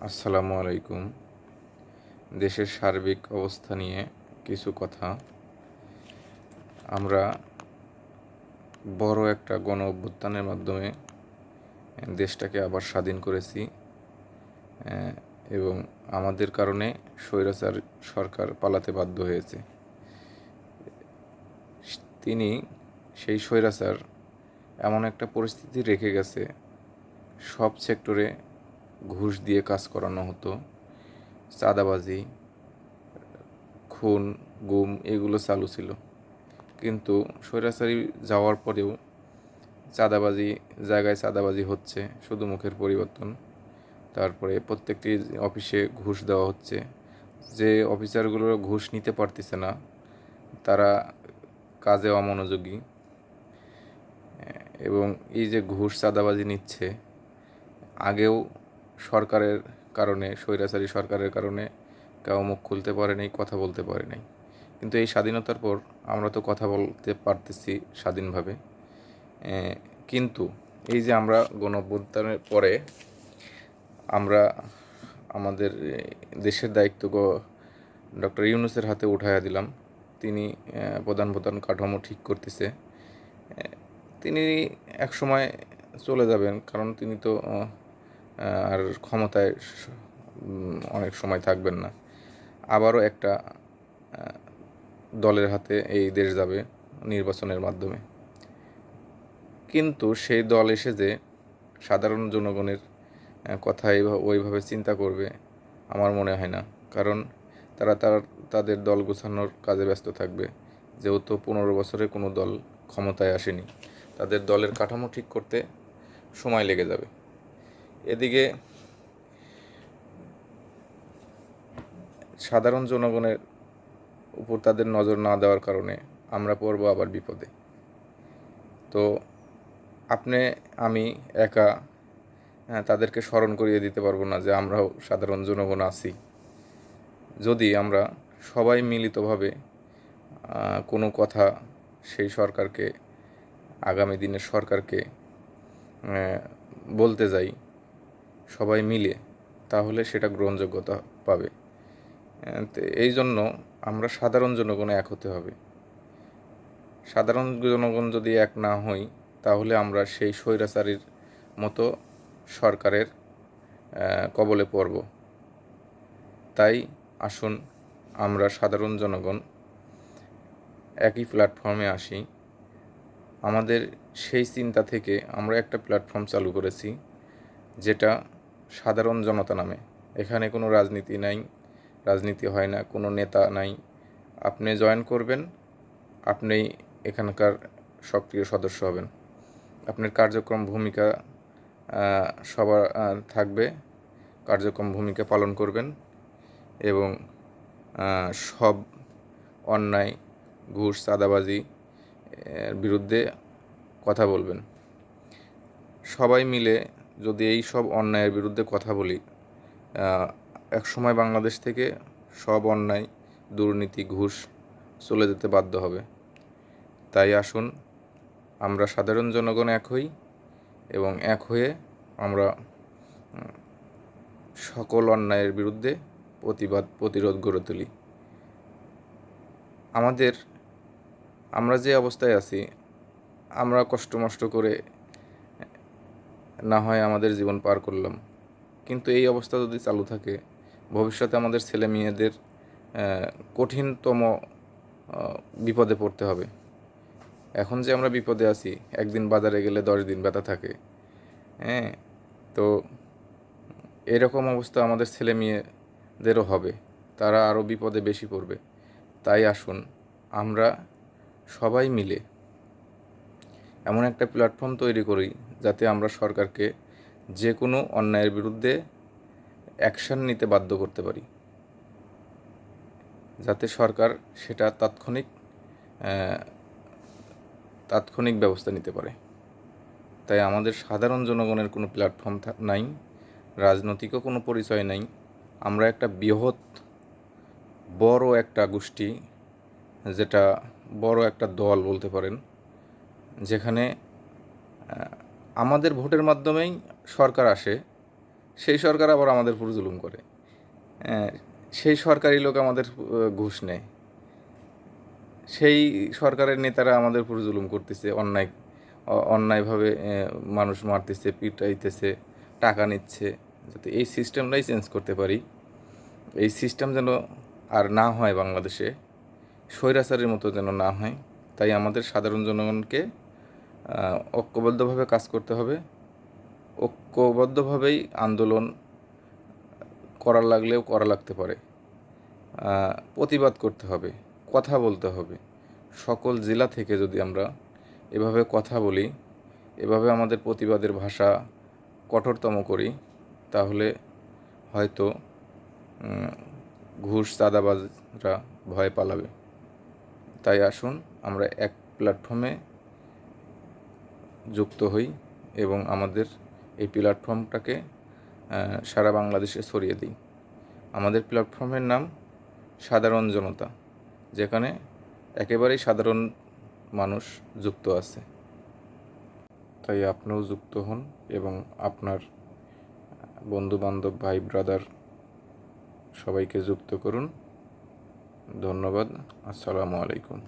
আসসালামু আলাইকুম। দেশের সার্বিক অবস্থা নিয়ে কিছু কথা। আমরা বড় একটা গণ অভ্যুত্থানের মাধ্যমে দেশটাকে আবার স্বাধীন করেছি। এবং আমাদের কারণে স্বৈরাচার সরকার পালাতে বাধ্য হয়েছে। তিনি সেই স্বৈরাচার এমন একটা পরিস্থিতি রেখে গেছে, সব সেক্টরে ঘুষ দিয়ে কাজ করানো হতো। চাঁদাবাজি, খুন, গুম এগুলো চালু ছিল। কিন্তু স্বৈরাচারী যাওয়ার পরেও চাঁদাবাজি, জায়গায় চাঁদাবাজি হচ্ছে শুধু মুখের পরিবর্তন। তারপরে প্রত্যেকটি অফিসে ঘুষ দেওয়া হচ্ছে। যে অফিসারগুলো ঘুষ নিতে পারতেছে না, তারা কাজে অমনোযোগী। এবং এই যে ঘুষ, চাঁদাবাজি নিচ্ছে, আগেও সরকারের কারণে, স্বৈরাচারী সরকারের কারণে কেউ মুখ খুলতে পারে নাই কথা বলতে পারে নাই কিন্তু এই স্বাধীনতার পর আমরা তো কথা বলতে পারতেছি স্বাধীনভাবে। কিন্তু এই যে আমরা গণ অভ্যুত্থানের পরে আমরা আমাদের দেশের দায়িত্ব ডক্টর ইউনুসের হাতে উঠাইয়া দিলাম। তিনি প্রধান প্রধান কাঠামো ঠিক করতেছে। তিনি এক সময় চলে যাবেন, কারণ তিনি তো আর ক্ষমতায় অনেক সময় থাকবেন না। আবারও একটা দলের হাতে এই দেশ যাবে নির্বাচনের মাধ্যমে। কিন্তু সেই দল এসে যে সাধারণ জনগণের কথা ওইভাবে চিন্তা করবে আমার মনে হয় না। কারণ তারা তার, তাদের দল গোছানোর কাজে ব্যস্ত থাকবে। যেহেতু পনেরো বছরে কোনো দল ক্ষমতায় আসেনি। তাদের দলের কাঠামো ঠিক করতে সময় লেগে যাবে। এদিকে সাধারণ জনগণের উপর তাদের নজর না দেওয়ার কারণে আমরা পড়ব আবার বিপদে। তো আপনি আমি একা হ্যাঁ, তাদেরকে স্মরণ করিয়ে দিতে পারব না যে আমরাও সাধারণ জনগণ আছি। যদি আমরা সবাই মিলিতভাবে কোনো কথা সেই সরকারকে আগামী দিনের সরকারকে বলতে যাই সবাই মিলে, তাহলে সেটা গ্রহণযোগ্যতা পাবে। এই জন্য আমরা সাধারণ জনগণ এক হতে হবে। সাধারণ জনগণ যদি এক না হই, তাহলে আমরা সেই স্বৈরাচারীর মতো সরকারের কবলে পড়ব। তাই আসুন আমরা সাধারণ জনগণ একই প্ল্যাটফর্মে আসি। আমাদের সেই চিন্তা থেকে আমরা একটা প্ল্যাটফর্ম চালু করেছি, যেটা সাধারণ জনতা নামে। এখানে কোনো রাজনীতি নাই, রাজনীতি হয় না, কোনো নেতা নাই। আপনি জয়েন করবেন, আপনি এখানকার সক্রিয় সদস্য হবেন। আপনার কার্যক্রম ভূমিকা সবার থাকবে। কার্যক্রম ভূমিকা পালন করবেন এবং সব অন্যায়, ঘুষ, চাঁদাবাজি বিরুদ্ধে কথা বলবেন। সবাই মিলে যদি এই সব অন্যায়ের বিরুদ্ধে কথা বলি এক সময় বাংলাদেশ থেকে সব অন্যায়, দুর্নীতি, ঘুষ চলে যেতে বাধ্য হবে। তাই আসুন, আমরা সাধারণ জনগণ এক হই এবং এক হয়ে আমরা সকল অন্যায়ের বিরুদ্ধে প্রতিবাদ, প্রতিরোধ গড়ে তুলি। আমাদের, আমরা যে অবস্থায় আছি, আমরা কষ্ট মষ্ট করে না হয় আমাদের জীবন পার করলাম। কিন্তু এই অবস্থা যদি চালু থাকে, ভবিষ্যতে আমাদের ছেলে মেয়েদের কঠিনতম বিপদে পড়তে হবে। এখন যে আমরা বিপদে আছি, একদিন বাজারে গেলে দশ দিন ব্যথা থাকে। হ্যাঁ তো এরকম অবস্থা আমাদের ছেলে মেয়েদেরও হবে। তারা আরও বিপদে বেশি পড়বে। তাই আসুন, আমরা সবাই মিলে এমন একটা প্ল্যাটফর্ম তৈরি করি যাতে আমরা সরকারকে যে কোনো অন্যায়ের বিরুদ্ধে অ্যাকশন নিতে বাধ্য করতে পারি। যাতে সরকার সেটা তাৎক্ষণিক তাৎক্ষণিক ব্যবস্থা নিতে পারে। তাই আমাদের সাধারণ জনগণের কোনো প্ল্যাটফর্ম নাই, রাজনৈতিকও কোনো পরিচয় নাই। আমরা একটা বৃহৎ, বড় একটা গোষ্ঠী, যেটা বড় একটা দল বলতে পারেন যেখানে আমাদের ভোটের মাধ্যমেই সরকার আসে, সেই সরকার আবার আমাদের উপর জুলুম করে। সেই সরকারি লোক আমাদের ঘুষ নেয়। সেই সরকারের নেতারা আমাদের উপর জুলুম করতেছে, অন্যায়, অন্যায়ভাবে মানুষ মারতেছে, পিটাইতেছে, টাকা নিচ্ছে, যাতে এই সিস্টেমটাই চেঞ্জ করতে পারি। এই সিস্টেম যেন আর না হয় বাংলাদেশে, স্বৈরাচারের মতো যেন না হয়, তাই আমাদের সাধারণ জনগণকে ঐক্যবদ্ধভাবে কাজ করতে হবে। ঐক্যবদ্ধভাবেই আন্দোলন করা লাগলেও করা লাগতে পারে। প্রতিবাদ করতে হবে, কথা বলতে হবে। সকল জেলা থেকে যদি আমরা এভাবে কথা বলি, এভাবে আমাদের প্রতিবাদের ভাষা কঠোরতম করি, তাহলে হয়তো ঘুষ, চাঁদাবাজরা ভয় পালাবে। তাই আসুন, আমরা এক প্ল্যাটফর্মে যুক্ত হই এবং আমাদের এই প্ল্যাটফর্মটাকে সারা বাংলাদেশে ছড়িয়ে দিই। আমাদের প্ল্যাটফর্মের নাম সাধারণ জনতা, যেখানে একেবারেই সাধারণ মানুষ যুক্ত আছে। তাই আপনিও যুক্ত হন এবং আপনার বন্ধু বান্ধব ভাই, ব্রাদার সবাইকে যুক্ত করুন। ধন্যবাদ। আসসালামু আলাইকুম।